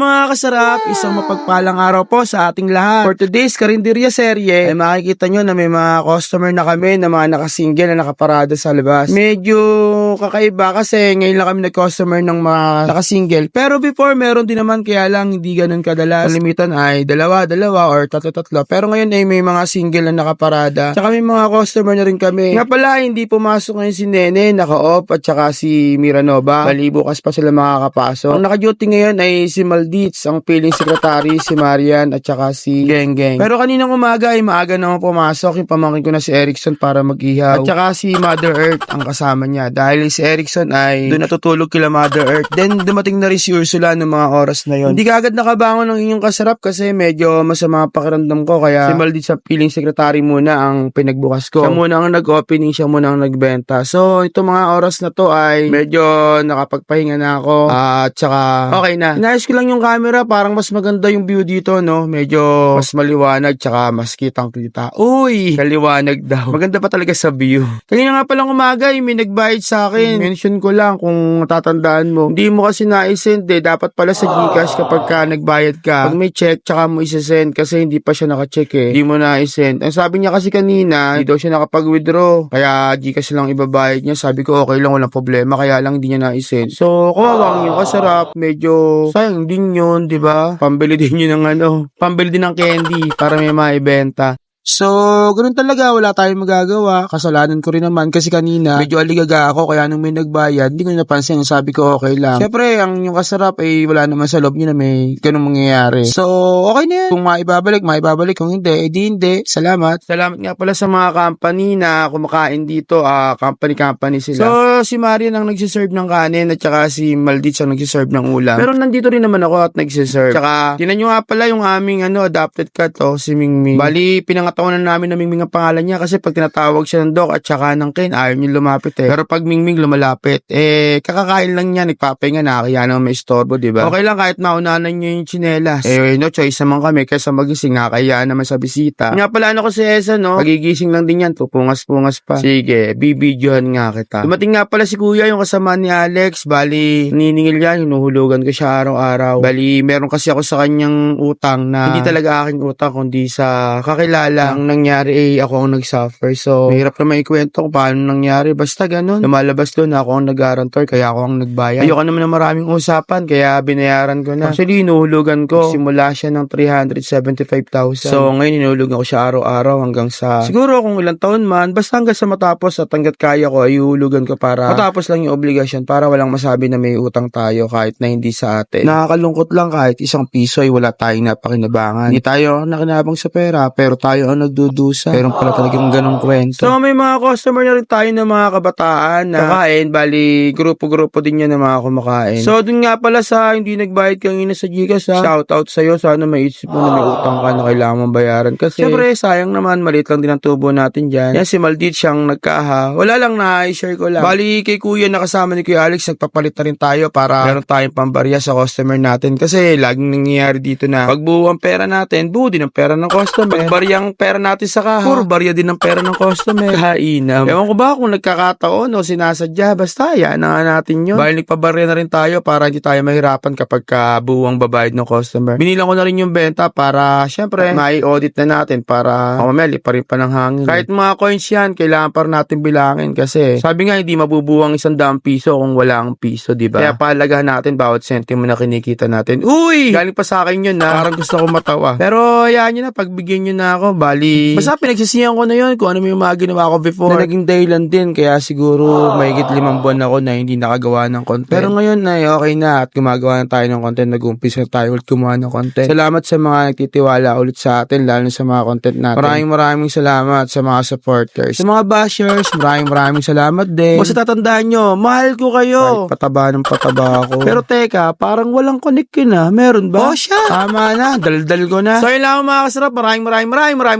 mga kasarap, isang mapagpalang araw po sa ating lahat. For today's Karinderya serye, ay makikita nyo na may mga customer na kami na mga nakasingle na nakaparada sa labas. Medyo kakaiba kasi ngayon lang kami nag-customer ng mga nakasingle. Pero before, meron din naman kaya lang hindi ganun kadalas. Ang limitan ay dalawa, dalawa or tatlo-tatlo. Pero ngayon ay may mga single na nakaparada. Tsaka may mga customer na rin kami. Nga pala, hindi pumasok ngayon si Nene, naka-off at tsaka si Miranova. Bali, bukas pa sila makakapasok. Ang naka-duty ngayon ay si Malditz, ang piling secretary, si Marian at tsaka si Geng Geng. Pero kaninang umaga ay maaga naman pumasok. Yung pamangkin ko na si Erickson para mag-ihaw. At tsaka si Mother Earth ang kasama niya. Dahil si Erickson ay doon natutulog kila Mother Earth. Then dumating na rin si Ursula ng mga oras na yon. Hindi ka agad nakabangon ng inyong kasarap kasi medyo masama pakiramdam ko. Kaya si Malditz sa piling secretary muna ang pinagbukas ko. Siya muna ang nag-opening, siya muna ang nagbenta. So ito mga oras na to ay medyo nakapagpahinga na ako. At tsaka okay na. Inayos ko lang yung camera parang mas maganda yung view dito no. Medyo mas maliwanag tsaka mas kitang kita. Uy! Kaliwanag daw. Maganda pa talaga sa view. Kanina nga palang umaga eh, may nagbayad sa akin. Mention ko lang kung tatandaan mo. Hindi mo kasi na-send eh. Dapat pala sa Gcash kapag ka nagbayad ka. Pag may check tsaka mo isesend kasi hindi pa siya naka-check eh. Hindi mo na-send. Ang sabi niya kasi kanina, hindi daw siya nakapag-withdraw. Kaya Gcash lang ibabayad niya. Sabi ko okay lang walang problema kaya lang hindi niya na-send. So, kawawa yung kasarap. Medyo sayang din yun, di ba? Pambili din yun ng ano. Pambili din ng candy para may maibenta. So, ganun talaga, wala tayong magagawa. Kasalanan ko rin naman kasi kanina, medyo aligaga ako kaya nung may nagbayad, hindi ko napansin, sabi ko okay lang. Siyempre, ang yung kasarap ay wala naman sa loob niya na may ganung mangyayari. So, okay na yan. Kung maibabalik, maibabalik. Kung hindi, edi hindi. Salamat. Salamat nga pala sa mga company na kumakain dito. ah company-company sila. So, si Marian ang nagsiserve ng kanin at saka si Malditz ang nagsiserve ng ulam. Pero nandito rin naman ako at nagsiserve. Tsaka, tinan nyo nga pala yung aming ano, adopted cat, oh, si Mingming. Bali, pinangatawanan namin na Mingming ang pangalan niya kasi pag tinatawag siya ng dog at saka ng Ken, ayaw niya lumapit eh. Pero pag Mingming lumalapit, eh, kakakain lang niya, nagpapahinga na, kaya naman may istorbo, di ba? Okay lang kahit maunanan niyo yung chinelas. Eh, no choice naman kami kaysa magising, nakakayaan naman sa bisita. Nga pala ano ko si Esa, no? Pagigising lang din yan, pupungas-pungas pa. Sige, bibidyohan nga kita. Dumating nga pala si kuya, yung kasama ni Alex, bali, niningil yan, hinuhulugan ko siya araw-araw. Bali, meron kasi ako sa kanyang utang na hindi talaga aking utang, kundi sa kakilala. Ang nangyari ay ako ang nag-suffer. So, mahirap na maikwento kung paano nangyari. Basta ganun. Lumalabas doon, ako ang nag-guarantor, kaya ako ang nagbayad. Ayoko naman ng maraming usapan, kaya binayaran ko na. Actually, inuhulugan ko. Simula siya ng 375,000. So, ngayon inuhulugan ko siya araw-araw hanggang sa... Siguro kung ilang taon man, basta hanggang sa matapos at hanggat kaya ko, ay ihulugan ko para matapos lang yung obligasyon para walang masabi na may utang tayo kahit na hindi sa atin. Nakakalungkot lang kahit isang piso ay wala tayong napakinabangan. Hindi tayo nakinabang sa pera, pero tayo ang nagdudusa. Pero pala talagang ganong kwento. So, may mga customer na rin tayo ng mga kabataan na kakain. Bali, grupo-grupo din yan ng mga kumakain. So, dun nga pala sa hindi nagbayad kang ina sa Gcash ha. Shout out sa'yo. Sana maisip mo na may utang ka na kailangan mong bayaran. Kasi, syempre, sayang naman. Maliit lang din ang tubo natin dyan. Yan si Maldit siyang nagkaha. Wala lang na, i-share ko lang. Bali, kay kuya na kasama ni Kuya Alex, nagpapalit na rin tayo para meron tayong pambarya sa customer natin. Kasi, laging nangyayari dito na pag buo ang pera natin, buo din ang pera ng customer. Pag barya ang pera natin sa kaha, puro barya din ang pera ng customer. Kainam. Ewan ko ba kung nagkakataon o sinasadya, basta yan na natin yun. Bali, nagpabarya na rin tayo para hindi tayo mahirapan kapag ka buo ang babayad ng customer. Binilang ko na rin yung benta para, syempre, mai-audit na natin para mamaya pa rin pa ng hangin. Kahit mga coins yan, kailangan pa rin natin bilangin kasi sabi nga hindi mabubuwang isang daang piso kung wala ang piso, di ba? Kaya palagahan natin bawat sentimo na kinikita natin. Uy! Galing pa sa akin yun na parang gusto ko matawa. Pero hayaan nyo na, pagbigyan nyo na ako, bali. Basta pinagsisiyan ko na yun kung ano yung mga ginawa ko before. Na naging dahilan din, kaya siguro mahigit limang buwan ako na hindi nakagawa ng content. Pero ngayon na okay na at gumagawa na tayo ng content, nag-umpisa na tayo ulit gumawa ng content. Salamat sa mga nagtitiwala ulit sa atin, lalo sa mga content natin. Maraming maraming salamat sa mga supporters. Sa mga bashers, maraming maraming salamat din. Basta tatandaan nyo, mahal ko kayo. Kahit pataba ng pataba ako. Pero teka, parang walang connect yun ah. Meron ba? Oh, siya. Tama na, daldal ko na. So yun lang mga kasarap. Maraming maraming maraming